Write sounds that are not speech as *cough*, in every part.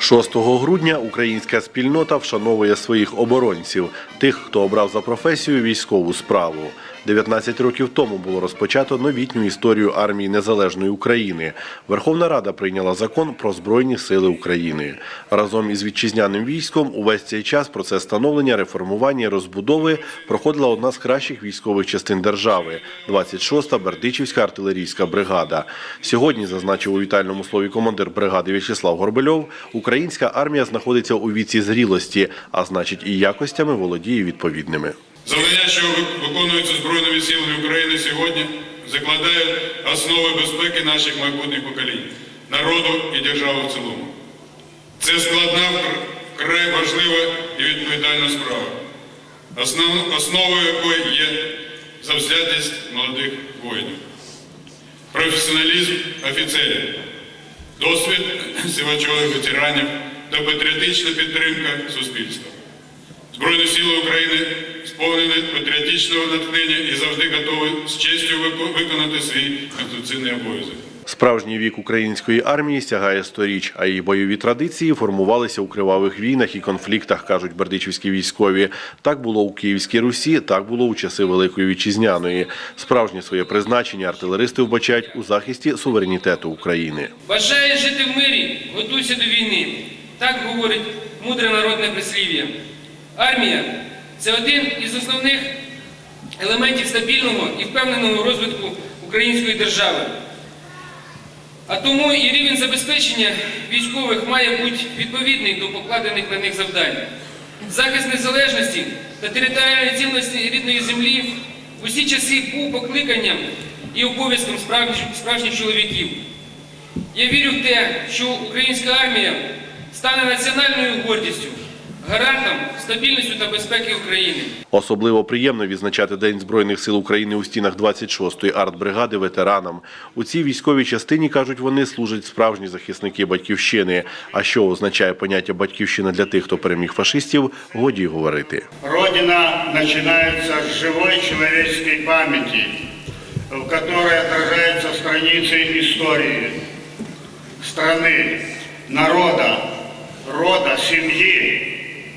6 грудня українська спільнота вшановує своїх оборонців, тих, хто обрав за професію військову справу. 19 років тому було розпочато новітню історію армії незалежної України. Верховна Рада прийняла закон про збройні сили України. Разом із вітчизняним військом увесь цей час процес становлення, реформування і розбудови проходила одна з кращих військових частин держави 26-та Бердичівська артилерійська бригада. Сьогодні зазначив у вітальному слові командир бригади В'ячеслав Горбельов. Українська армія знаходиться у віці зрілості, а значить і якостями володіє відповідними. Завдання, що виконуються Збройними силами України сьогодні, закладають основи безпеки наших майбутніх поколінь, народу і держави в цілому. Це складна, вкрай важлива і відповідальна справа, основ, основою якої є завзятість молодих воїнів, професіоналізм офіцерів, досвід *clears throat* сивачових ветеранів та патріотична підтримка суспільства. Збройні сили України сповнені патріотичного натхнення і завжди готові з честю вико- виконати свій конституційний обов'язок. Справжній вік української армії сягає сторіч, а її бойові традиції формувалися у кривавих війнах і конфліктах, кажуть бердичівські військові. Так було у Київській Русі, так було у часи Великої Вітчизняної. Справжнє своє призначення артилеристи вбачають у захисті суверенітету України. Бажає жити в мирі, готуйся до війни. Так говорить мудре народне прислів'я. Армія це один із основних елементів стабільного і впевненого розвитку української держави. А тому і рівень забезпечення військових має бути відповідний до покладених на них завдань. Захист незалежності та територіальної цінності рідної землі в усі часи був покликанням і обов'язком справжніх, чоловіків. Я вірю в те, що українська армія стане національною гордістю, гарантом стабільності та безпеки України. Особливо приємно відзначати День Збройних сил України у стінах 26-ї артбригади ветеранам. У цій військовій частині, кажуть вони, служать справжні захисники батьківщини. А що означає поняття батьківщина для тих, хто переміг фашистів, годі й говорити. Родина начинается с живой человеческой памяти, в которой отражаются страницы истории страны, народа, рода, семьи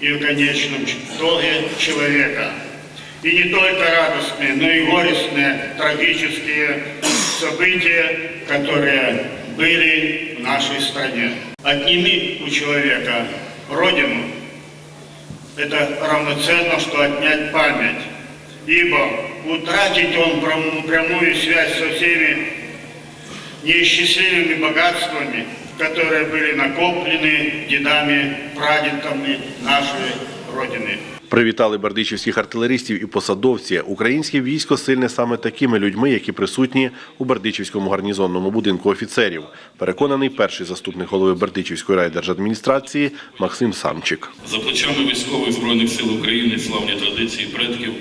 и в конечном итоге человека. И не только радостные, но и горестные, трагические события, которые были в нашей стране. Отними у человека родину, это равноценно, что отнять память. Ибо утратить он прям- прямую связь со всеми неисчислимыми богатствами, которые были накоплены дедами, прадедами нашей Родины. Привітали бердичівських артилеристів і посадовці. Українське військо сильне саме такими людьми, які присутні у Бердичівському гарнізонному будинку офіцерів. Переконаний перший заступник голови Бердичівської райдержадміністрації Максим Самчик. За плечами військових збройних сил України славні традиції предків,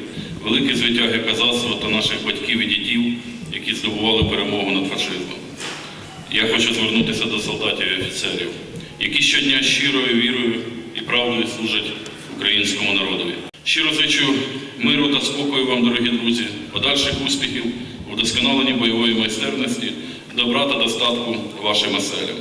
великі звитяги казацтва та наших батьків і дідів, які здобували перемогу над фашизмом. Я хочу звернутися до солдатів і офіцерів, які щодня щирою вірою і правдою служать українському народові. Щиро зичу миру та спокою вам, дорогі друзі, подальших успіхів, удосконаленні бойової майстерності, добра та достатку вашим оселям.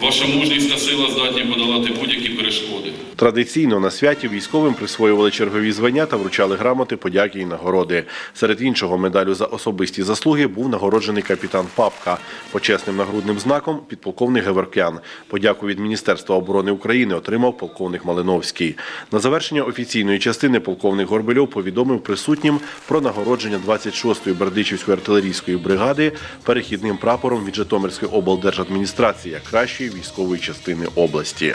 Ваша мужність та сила здатні подолати будь-які перешкоди. Традиційно на святі військовим присвоювали чергові звання та вручали грамоти, подяки і нагороди. Серед іншого медалю за особисті заслуги був нагороджений капітан Папка. Почесним нагрудним знаком підполковник Геворкян. Подяку від Міністерства оборони України отримав полковник Малиновський. На завершення офіційної частини полковник Горбельов повідомив присутнім про нагородження 26-ї Бердичівської артилерійської бригади перехідним прапором від Житомирської облдержадміністрації як кращої військової частини області.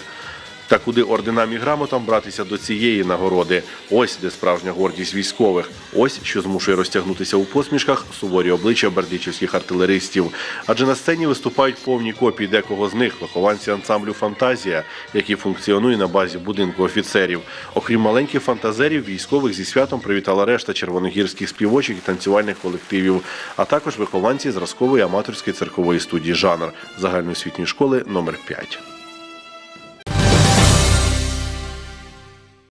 Та куди орденам і грамотам братися до цієї нагороди? Ось де справжня гордість військових. Ось що змушує розтягнутися у посмішках суворі обличчя бердичівських артилеристів. Адже на сцені виступають повні копії декого з них, вихованці ансамблю Фантазія, який функціонує на базі будинку офіцерів. Окрім маленьких фантазерів, військових зі святом привітала решта червоногірських співочих і танцювальних колективів, а також вихованці зразкової аматорської циркової студії жанр загальноосвітньої школи номер 5